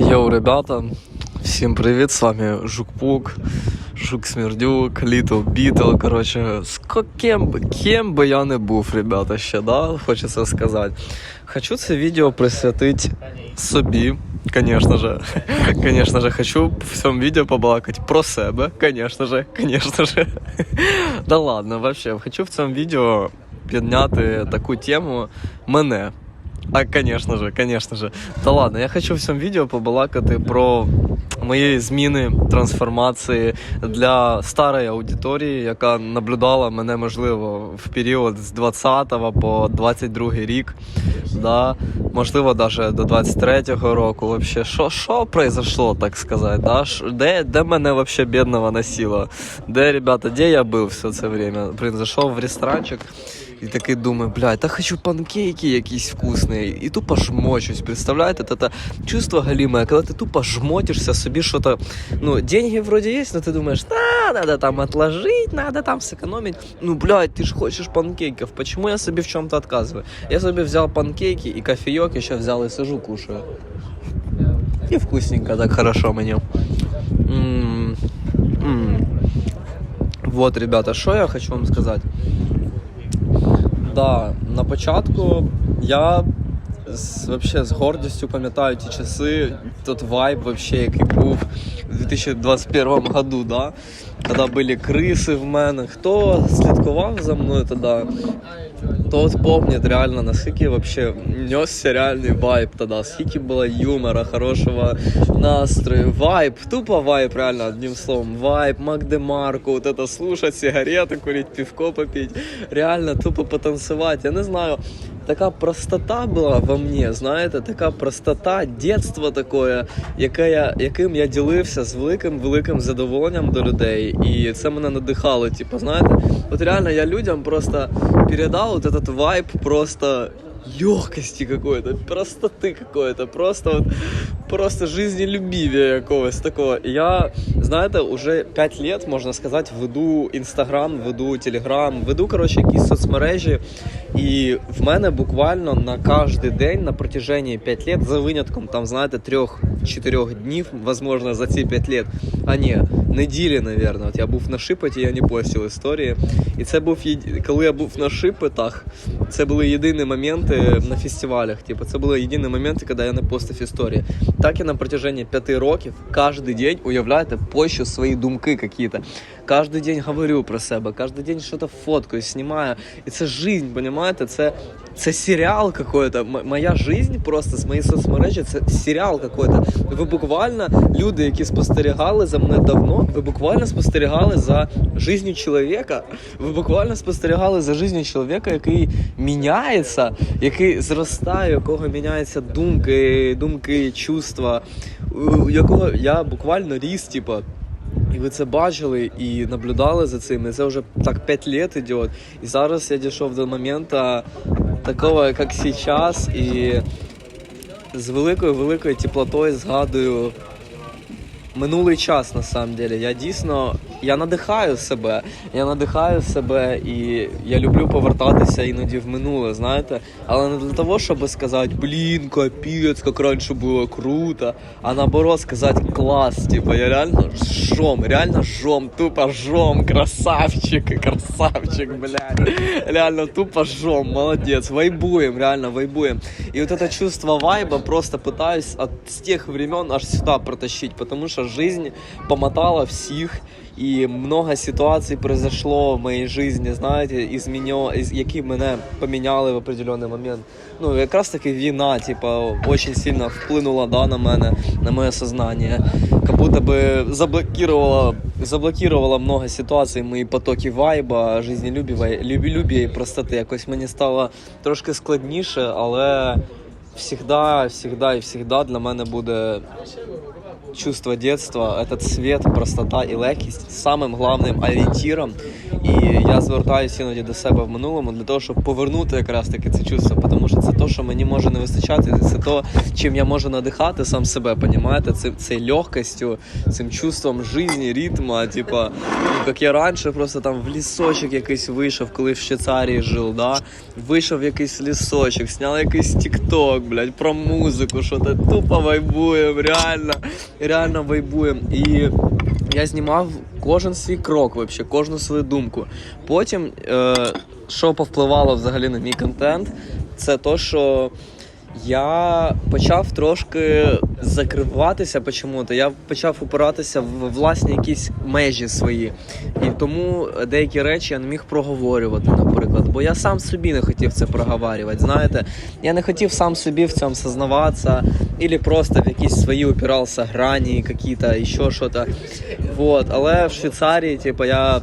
Йоу, ребята, всім привіт, з вами Жук-Пук, Жук-Смердюк, Літл Бітл, короче, з кем, би- кем би я не був, ребята, ще, да, хочеться сказати. Хочу це відео присвятити собі, конечно же, конечно же, хочу в цьому відео побалакати про себе, конечно же, конечно же. Да ладно, вообще, хочу в цьому відео підняти таку тему мене. А, конечно же, конечно же. Та ладно, я хочу в цьому відео побалакати про мої зміни, трансформації для старої аудиторії, яка наблюдала мене, можливо, в період з 20 по 22 рік, да, можливо, навіть до 23-го року. Вообще, що, що произошло, так сказати? Да? Де, де мене вообще бідного носило? Де, ребята, де я був все це время? Блин, зайшов в ресторанчик, і такий думаю, блядь, та хочу панкейки якісь вкусні. І тупо жмочусь. Представляєте, це те чувство галіме, коли ти тупо жмотишся собі що-то. Ну, деньги вроде є, но ти думаєш, да, надо там отложить, надо там сэкономить. Ну, блядь, ти ж хочеш панкейків. Почему я собі в чому-то отказываю? Я собі взяв панкейки і кофейок ще взял і сижу, кушаю. І вкусненько, так хорошо мені. М, м. Вот, ребята, що я хочу вам сказати. Да, на початку я з, вообще, з гордістю пам'ятаю ті часи, тот вайб, вообще, який був у 2021 году, да? коли були криси в мене. Хто слідкував за мною тоді, тот помнит реально, наскільки вообще несся реальний вайб тоді, скільки було юмора, хорошого настрою, вайб, тупо вайб, реально, одним словом, вайб, Макдемарку, вот это слушать, сигареты курить, пивко попить, реально тупо потанцевать, я не знаю, така простота була во мені, знаєте, така простота, дітство таке, яке я, яким я ділився з великим-великим задоволенням до людей, і це мене надихало, типу, знаєте, от реально я людям просто передав от этот вайб просто легкости какой-то, простоты какой-то, просто вот, просто жизнелюбивия якогось такого. Я, знаєте, уже 5 лет, можна сказати, веду Інстаграм, веду Телеграм, веду, коротше, якісь соцмережі. І в мене буквально на кожен день на протяжении 5 лет, за винятком, там, знаєте, 3-4 днів, возможно, за ці 5 лет, а ні, неділі, наверное. От я був на шипоті, я не постив історії. І це був єд- коли я був на шипитах, це були єдині моменти на фестивалях. Типу, це були єдині моменти, коли я не постив історії. Так і на протяжении 5 років кожен день, уявляєте, пощу свої думки какие-то. Кожен день говорю про себе, кожен день щось фоткаю, знімаю. І це жизнь, понимаете? Це, це серіал какой-то. Моя жизнь просто з моєї соцмережі це серіал какой-то. Ви буквально, люди, які спостерігали за мною давно, ви буквально спостерігали за життю чоловіка. Ви буквально спостерігали за життю чоловіка, який міняється, який зростає, у якого міняються думки, думки, чувства, у якого я буквально ріс, типа. І ви це бачили і наблюдали за цим. І це вже так 5 лет іде. І зараз я дійшов до моменту такого, як зараз, і з великою великою теплотою згадую минулий час на самом деле. Я дійсно я надихаю себе. Я надихаю себе і я люблю повертатися іноді в минуле, знаєте. Але не для того, щоб сказати, блін, капець, як раніше було круто, а наоборот сказати клас. Типа я реально жом, реально жом, тупо жом, красавчик, красавчик, блядь. Реально тупо жом, молодец, вайбуем, реально вайбуем. И вот это чувство вайба просто пытаюсь от с тех времен аж сюда протащить, потому что жизнь помотала всіх. І много ситуацій произошло в моїй житті, знаєте, изменё, із, які мене поміняли в определенний момент. Ну, якраз таки війна, типа, очень сильно вплинула да, на мене, на моє сознание. Как будто бы заблокировала, заблокировала много ситуацій, мої потоки вайба, жизнелюбія, і простоти. Якось мені стало трошки складніше, але всегда, всегда і всегда для мене буде чувство детства, этот свет, простота і легкість самим главним орієнтіром. І я звертаюся іноді до себе в минулому для того, щоб повернути якраз таки це чувство, тому що це то, що мені може не вистачати, це то, чим я можу надихати сам себе, понімаєте? Це цією легкостю, цим чувством житті, ритму, типа, ну, як я раніше просто там в лісочок якийсь вийшов, коли в Швейцарії жив, да? вийшов в якийсь лісочок, зняв якийсь тікток, блядь, про музику, що то тупо вайбуємо, реально, реально вайбуємо. І я знімав кожен свій крок, вообще, кожну свою думку. Потім, е, що повпливало взагалі на мій контент, це то, що я почав трошки закриватися почому-то. Я почав упиратися в власні якісь межі свої. І тому деякі речі я не міг проговорювати, наприклад Бо я сам собі не хотів це проговорювати. Знаєте, я не хотів сам собі в цьому сознаватися, або просто в якісь свої упирався грані, якісь, і ще щось. Вот. Але в Швейцарії, типу, я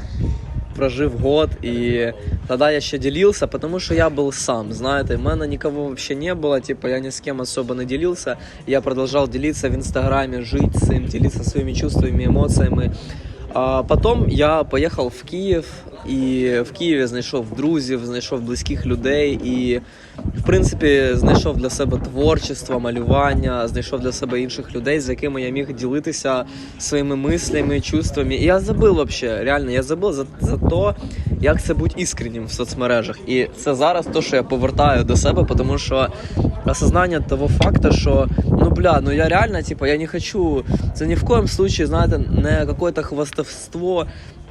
прожив год, и тогда я еще делился, потому что я был сам, знаете, у меня никого вообще не было, типа я ни с кем особо не делился, я продолжал делиться в Инстаграме, жить с им, делиться своими чувствами, эмоциями. А потом я поїхав в Київ, і в Києві знайшов друзів, знайшов близьких людей, і в принципі знайшов для себе творчество, малювання, знайшов для себе інших людей, з якими я міг ділитися своїми мислями, чувствами. І я забув вообще, реально, я забув за, за то, як це бути іскреннім в соцмережах. І це зараз то, що я повертаю до себе, тому що осознання того факту, що ну бля, ну я реально, типа, я не хочу. Це ні в коем случае, знаєте, не какое-то хвастовство.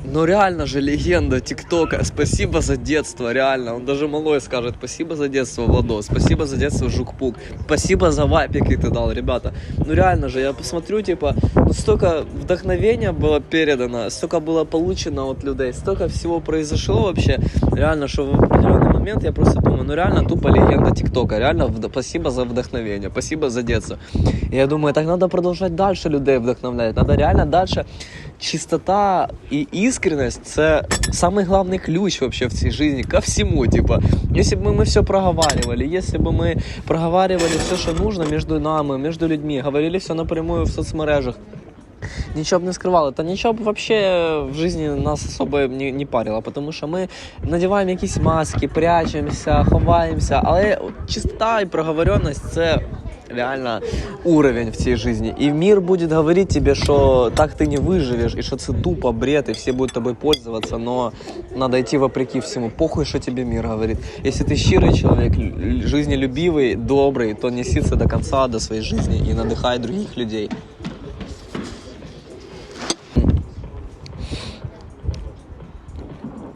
Ну реально же легенда ТикТока. Спасибо за детство, реально. Он даже малой скажет, спасибо за детство, Владос. Спасибо за детство, Жук-Пук. Спасибо за вайп, який ты дал, ребята. Ну реально же, я посмотрю, типа, ну столько вдохновения было передано, столько было получено от людей, столько всего произошло вообще. Реально, что в определенный момент я просто думаю, ну реально тупо легенда ТикТока. Реально, вд- спасибо за вдохновение, спасибо за детство. И я думаю, так надо продолжать дальше людей вдохновлять. Надо реально дальше чистота и искренность це самый главный ключ вообще в цій жизни ко всему, типа. Если бы мы все проговаривали, если бы мы проговаривали все, что нужно между нами, между людьми, говорили все напрямую в соцмережах, нічого б не скривали, та нічого б вообще в житті нас особо не, не парило, тому що ми надіваємо якісь маски, прячемося, ховаємося, але от чистота і проговоренность це реально уровень в цій житті. І мир буде говорити тобі, що так ти не виживеш, і що це тупо бред, і всі будуть тобою пользоваться, но надо йти вопреки всему. Похуй, що тобі мир говорить. Якщо ти щирий чоловік, л- жизнелюбивий, добрий, то неси до конца, до своєї житті і надихай других людей.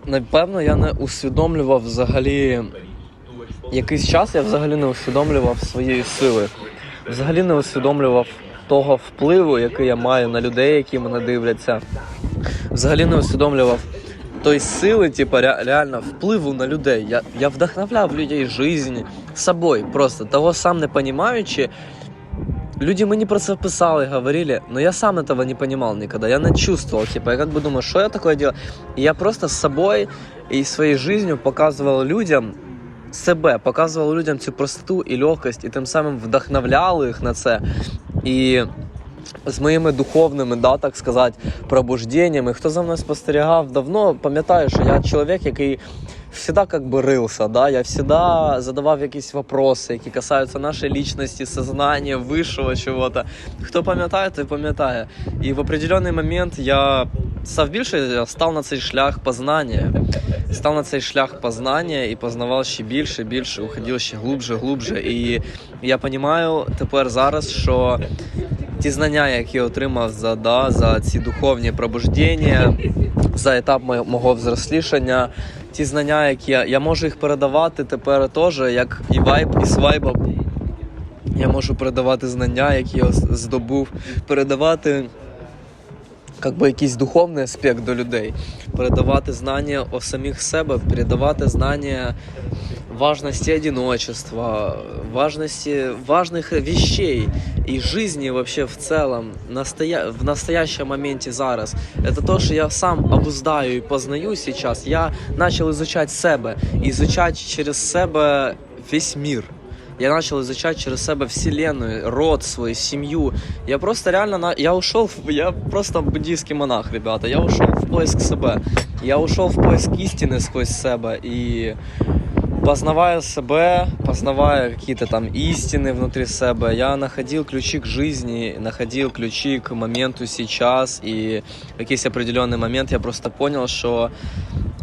Напевно, я не усвідомлював взагалі Якийсь час я взагалі не усвідомлював своєї сили. Взагалі не усвідомлював того впливу, який я маю на людей, які мене дивляться. Взагалі не усвідомлював тої сили, типу, ре- реально впливу на людей. Я, я вдохновляв людей жизнь собою, просто того сам не понімаючи. Люди мені про це писали, говорили, но я сам этого не понимал никогда. Я не чувствовал, типа, я как бы думаю, что я такое делаю. И я просто с собой и своей жизнью показывал людям себе, показували людям цю простоту і легкость, і тим самим вдохновляли їх на це. І з моїми духовними, да, так сказати, пробужденнями. Хто за мною спостерігав давно, пам'ятаю, що я чоловік, який всегда как бы рылся, да, я всегда задавав якісь вопроси, які касаються нашої лічності, сознання, вищого чого-то. Хто пам'ятає, той пам'ятає. І в определенний момент я став більше, став на цей шлях познання. Став на цей шлях познання і познавав ще більше, більше, уходив ще глубже, глубже. І я розумію тепер зараз, що ті знання, які я отримав за, да, за ці духовні пробуждення, за етап мо- мого взрослішання, ті знання, які я, я можу їх передавати тепер теж, як і вайб, і свайба. Я можу передавати знання, які я здобув, передавати как би якийсь духовний аспект до людей, передавати знання о самих себе, передавати знання важности одиночества, важности важных вещей и жизни вообще в целом, настоя... в настоящем моменте зараз. Это то, что я сам обуздаю и познаю сейчас. Я начал изучать себе, изучать через себе весь мир. Я начал изучать через себя вселенную, род свой, семью. Я просто реально, на... я ушел, я просто буддийский монах, ребята. Я ушел в поиск себе. Я ушел в поиск истины сквозь себе. И познавая себе, познавая какие-то там истины внутри себя, я находил ключи к жизни, находил ключи к моменту сейчас. И якийсь определенный момент я просто понял, що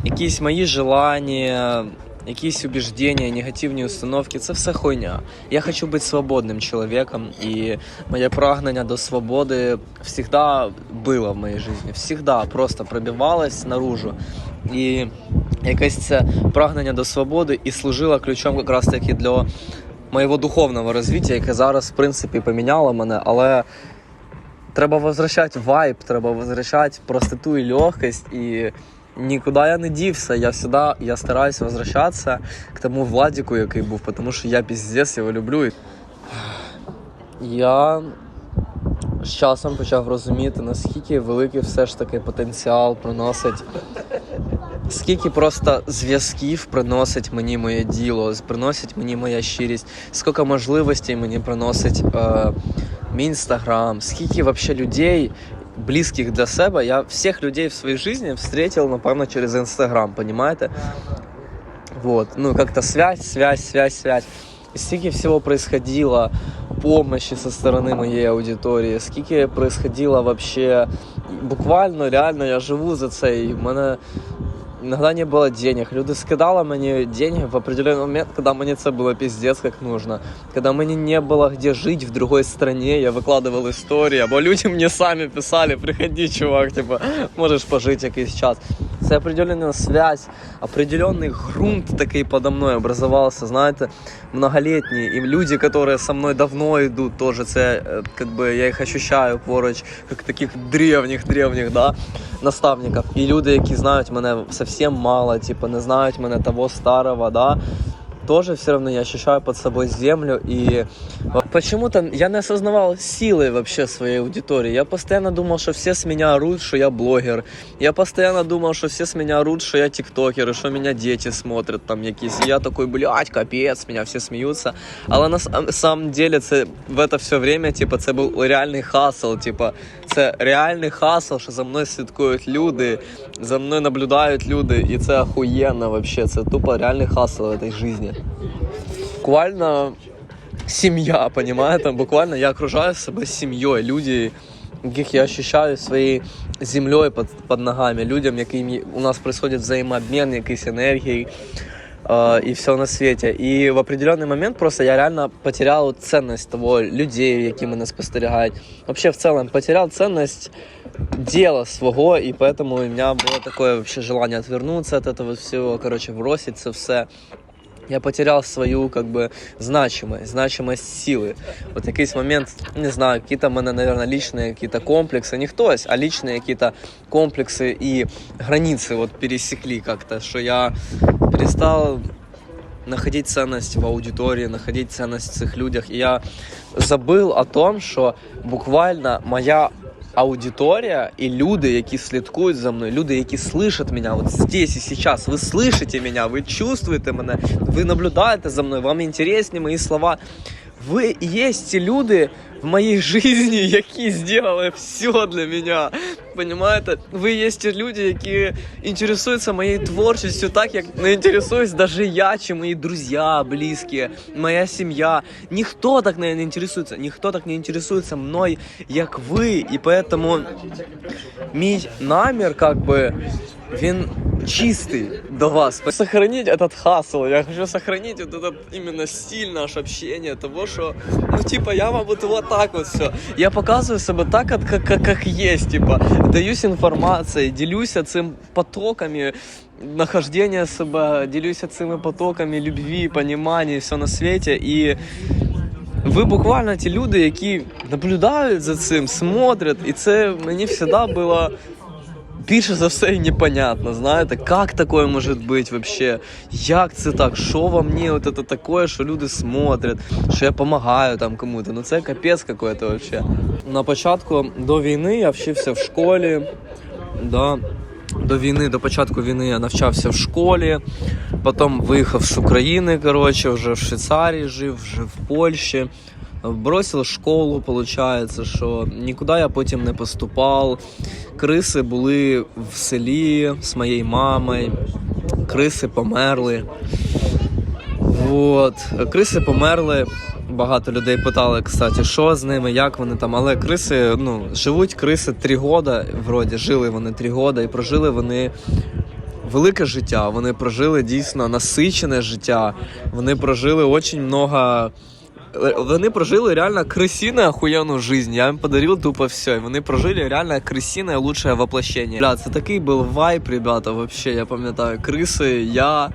якісь мої желання, якісь убеждення, негативні установки це все хуйня. Я хочу бути свободним чоловіком, і моє прагнення до свободи завжди було в моїй житті. Всегда просто пробивалось наружу. І якесь це прагнення до свободи і служило ключом якраз таки для моєго духовного розвиття, яке зараз, в принципі, поміняло мене, але треба возвращати вайб, треба возвращати простоту і легкость, і нікуди я не дівся. Я всегда, я стараюсь возвращатися к тому Владику, який був, тому що я піздець його люблю. Я з часом почав розуміти, наскільки великий все ж таки потенціал приносить Скільки просто зв'язків приносить мені моє діло, приносить мені моя щирість, скільки можливостей мені приносить е, мій інстаграм, скільки вообще людей близьких для себе. Я всіх людей в своїй житті встретил, напевно, через інстаграм, понимаете? Вот, ну как-то связь, связь, связь, связь. И скільки всего происходило помощи со стороны моей аудитории, скільки происходило вообще, буквально, реально, я живу за це, і в мене Иногда не было денег. Люди скидали мені деньги в определенный момент, когда мені це було пиздец как нужно. Когда мені не было где жить в другой стране, я выкладывал истории, або люди мне сами писали, приходи, чувак, типа, можешь пожить якийсь час. Це определенная связь, определенный грунт такий подо мной образовался, знаете, многолетний. И люди, которые со мной давно идут, тоже це, э, как бы, я их ощущаю поруч, как таких древних-древних, да, наставників. І люди, які знають мене совсем мало, типа не знають мене того старого, да, тоже все равно я ощущаю под собой землю и почему-то я не осознавал силы вообще своей аудитории. Я постоянно думал, что все с меня орут, что я блогер. Я постоянно думал, что все с меня орут, что я тиктокер, и что меня дети смотрят там якісь. И я такой, блядь, капец, меня все смеются. Але на сам- самом деле це в это все время, типа, це був реальний хасл, типа, це реальний хасл, що за мною слідкують люди, за мною наблюдають люди, і це охуєнно вообще. Це тупо реальний хасл в этой жизни. Буквально семья, понимаете? Буквально я окружаю себя семьей, люди, яких я ощущаю своей землей под, под ногами, людям, яким у нас происходит взаимообмен якийсь енергії э, и все на свете. И в определенный момент просто я реально потерял ценность того людей, які мене спостерігають. Вообще в целом потерял ценность дела своего, и поэтому у меня было такое вообще желание отвернуться от этого всего, короче, броситься все. Я потерял свою, как бы, значимость, значимость силы. Вот якийсь момент, не знаю, какие-то у мене, наверное, личные какие-то комплексы, не хтось, а личные какие-то комплексы и границы вот пересекли как-то, что я перестал находить ценность в аудитории, находить ценность в цих людях. И я забыл о том, що буквально моя аудиторія і люди, які слідкують за мною, люди, які слышать мене, от здесь і сейчас, ви слышите мене, ви чувствуєте мене, ви наблюдаєте за мною, вам інтересні мої слова. І є ті люди в моїй житті, які зробили все для мене. Понимаєте? Ви є ті люди, які інтересуються моєю творчістю так, як не інтересуюсь даже я, чи мої друзі, близькі, моя сім'я. Ніхто так не інтересується, ніхто так не інтересується мною, як ви. І поэтому мій намір, как би, він чистий до вас. Сохранить этот хасл. Я хочу сохранить вот этот именно стиль наше общение, того, что, ну, типа, я вам вот, вот так вот все. Я показываю себе так, как, как, как, как есть, типа, даюсь інформацією, ділюся цим потоками нахождения себе, ділюся цими потоками любви, понимания, все на свете. І ви буквально ті люди, які наблюдають за цим, смотрять, і це мені завжди було більше за все і непонятно, знаєте, як таке може бути вообще, як це так, що во мені? От це таке, що люди смотрять, що я допомагаю там кому-то, ну це капець какой-то вообще. На початку до війни я вчився в школі, да, до війни, до початку війни я навчався в школі, потім виїхав з України, коротше, вже в Швейцарії жив, вже в Польщі. Бросив школу, виходить, що нікуди я потім не поступав. Криси були в селі з моєю мамою. Криси померли. Вот. Криси померли. Багато людей питали, кстати, що з ними, як вони там. Але криси, ну, живуть криси три года, вроді, жили вони три года, і прожили вони велике життя. Вони прожили дійсно насичене життя. Вони прожили очень много. Вони прожили реально крысиное охуенную жизнь. Я їм подарил тупо все. Вони прожили реально крысиное лучшее воплощение. Бля, це такий був вайп, ребята, вообще, я пам'ятаю. Криси, я.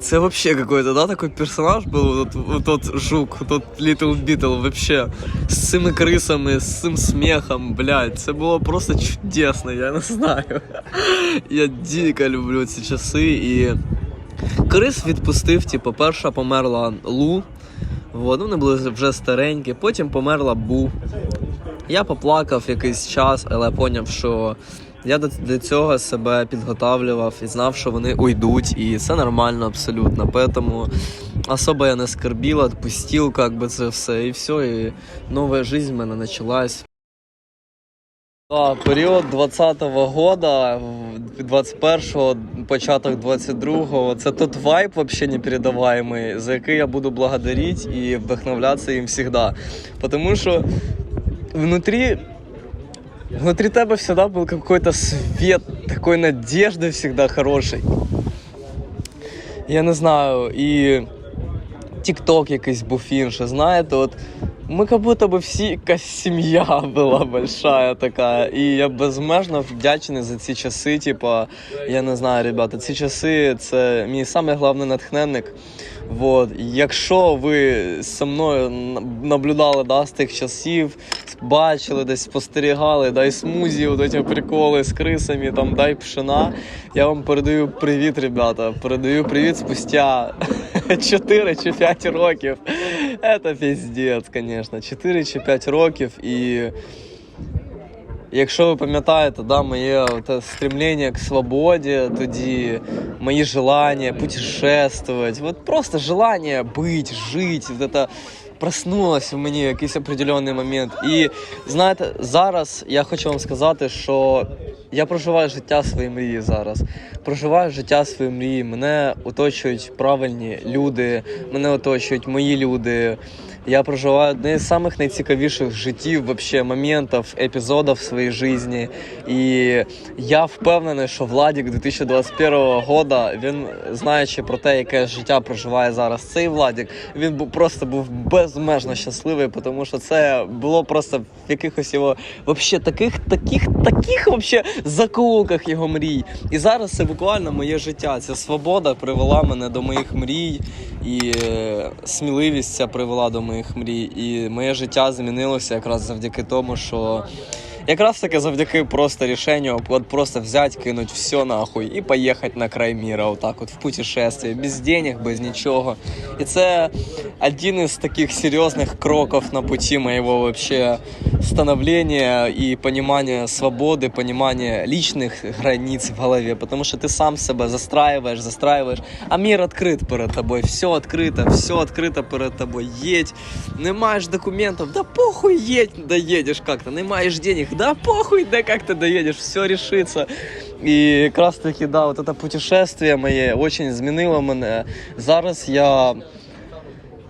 Це вообще какой-то, да, такой персонаж был, вот, вот тот жук, тот Little Beetle, вообще, з цими крисами, з цим сміхом, блядь, це було просто чудесно, я не знаю. Я дико люблю ці часи і. Крис відпустив, типу, перша померла Лу, вот, вони були вже старенькі, потім померла Бу. Я поплакав якийсь час, але поняв, що я до, цього себе підготавлював і знав, що вони уйдуть, і це нормально абсолютно. Поэтому особо я не скорбіла, відпустив как би це все, і все, і нова життя в мене почалась. Да, період 20-го года, 21-го, початок 22-го, це тот вайб вообще непередаваемый, за який я буду благодарить і вдохновлятися їм всегда. Потому що внутри Внутри тебя всегда был какой-то свет, такой надежды всегда хороший. Я не знаю, і TikTok якийсь був інший, знаєте, от ми как будто би всі сім'я була большая така. І я безмежно вдячний за ці часи. Типа, я не знаю, ребята, ці часи це мій самий головний натхненник. Вот. Якщо ви зі мною наблюдали да, з тих часів, бачили, десь спостерігали, дай смузі, от ці приколи з крисами, там дай пшена. Я вам передаю привіт, ребята. Передаю привіт спустя 4 чи 5 років. Це піздець, звісно. 4 чи 5 років і. Якщо ви пам'ятаєте, да, моє стремлення к свободі, тоді мої желання путешествувати, от просто желання бути, жити, вот это проснулось в мені якийсь определенний момент. І знаєте, зараз я хочу вам сказати, що я проживаю життя своєї мрії зараз. Проживаю життя своєї мрії. Мене оточують правильні люди, мене оточують мої люди. Я проживаю одне з самых найцікавіших життів, вообще, моментів, епізодів в своїй житті. І я впевнений, що Владік 2021 года, він знаючи про те, яке життя проживає зараз цей Владік, він був просто був безмежно щасливий, тому що це було просто в якихось його вообще таких, таких, таких вообще заколках його мрій. І зараз це буквально моє життя. Ця свобода привела мене до моїх мрій, і е, сміливість ця привела до моїх мрій. І моє життя змінилося якраз завдяки тому, що. Якраз таки завдяки просто рішенню от просто взять, кинуть все нахуй і поїхати на край міра, отак от в путешествие, без денег, без нічого. І це один із таких серйозних кроків на пути моєго вообще становления и понимания свободы, понимания личных границ в голове, потому что ты сам себя застраиваешь, застраиваешь, а мир открыт перед тобой, все открыто, все открыто перед тобой, едь, не маешь документов, да похуй едь, доедешь как-то, не маешь денег, да похуй, да как ты доедешь, все решится. І якраз таки, да, от це путешествие моє очень змінило мене. Зараз я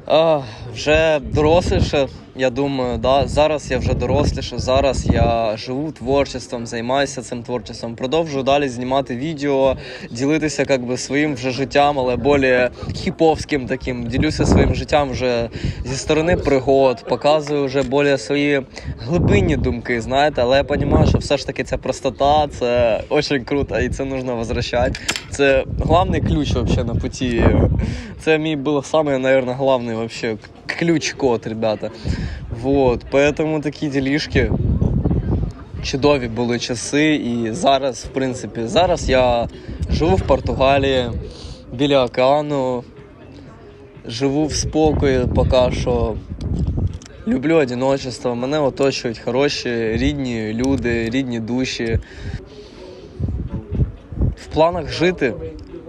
а, вже доросліше, я думаю, да, зараз я вже доросліше, зараз я живу творчеством, займаюся цим творчеством, продовжую далі знімати відео, ділитися как би, своїм вже життям, але більш хіповським таким. Ділюся своїм життям вже зі сторони пригод, показую вже більш свої глибинні думки, знаєте, але я розумію, що все ж таки ця простота, це дуже круто, і це потрібно возвращати. Це головний ключ вообще на путі. Це мій був самый, наверное, главный вообще ключ-код, ребята. Вот, поэтому такі ділішки. Чудові були часи, і зараз, в принципі, зараз я живу в Португалії біля океану, живу в спокої поки що. Люблю одиночество, мене оточують хороші, рідні люди, рідні душі. В планах жити,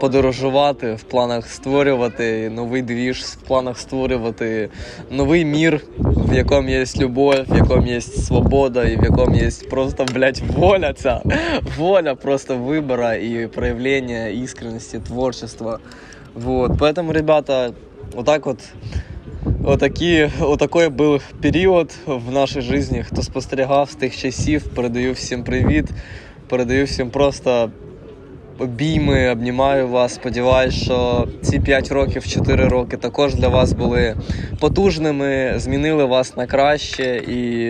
подорожувати, в планах створювати новий двіж, в планах створювати новий мір, в якому є любов, в якому є свобода, і в якому є просто, блядь, воля ця. Воля просто вибора і проявлення искренности, творчества. Вот. Поэтому, ребята, вот так вот Отакі, отакий був період в нашій житті. Хто спостерігав з тих часів, передаю всім привіт. Передаю всім просто обійми, обнімаю вас. Сподіваюсь, що ці 5 років, 4 роки також для вас були потужними, змінили вас на краще. І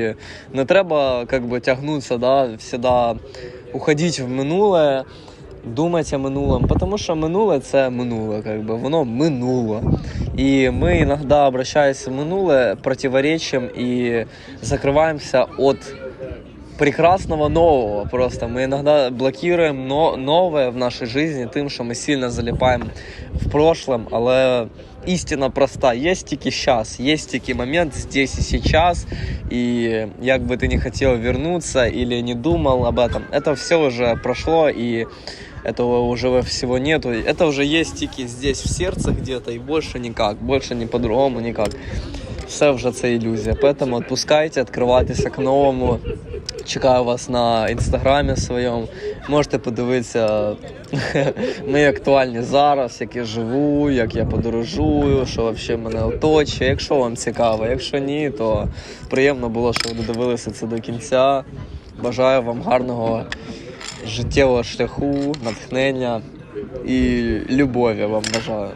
не треба как би, тягнутися, да, всегда уходити в минуле. Думать о минулом, потому что минуле це минуле, как бы, воно минуло. И мы иногда, обращаясь в минуле, противоречим и закрываемся от прекрасного нового. Просто мы иногда блокируем но, новое в нашей жизни тим, що ми сильно залипаем в прошлом, але істина проста. Є тільки час, є тільки момент здесь и сейчас, и як бы ты не хотел вернуться или не думал об этом, это все уже прошло, и этого уже всего нету. Это уже есть тільки здесь, в сердце где-то, и больше никак, больше не по-другому никак. Все вже це ілюзія. Поэтому відпускайте, відкривайтеся к новому. Чекаю вас на інстаграмі своєму. Можете подивитися мої актуальні зараз, як я живу, як я подорожую, що взагалі мене оточує. Якщо вам цікаво, якщо ні, то приємно було, що ви додивилися це до кінця. Бажаю вам гарного життєвого шляху, натхнення і любові вам бажаю.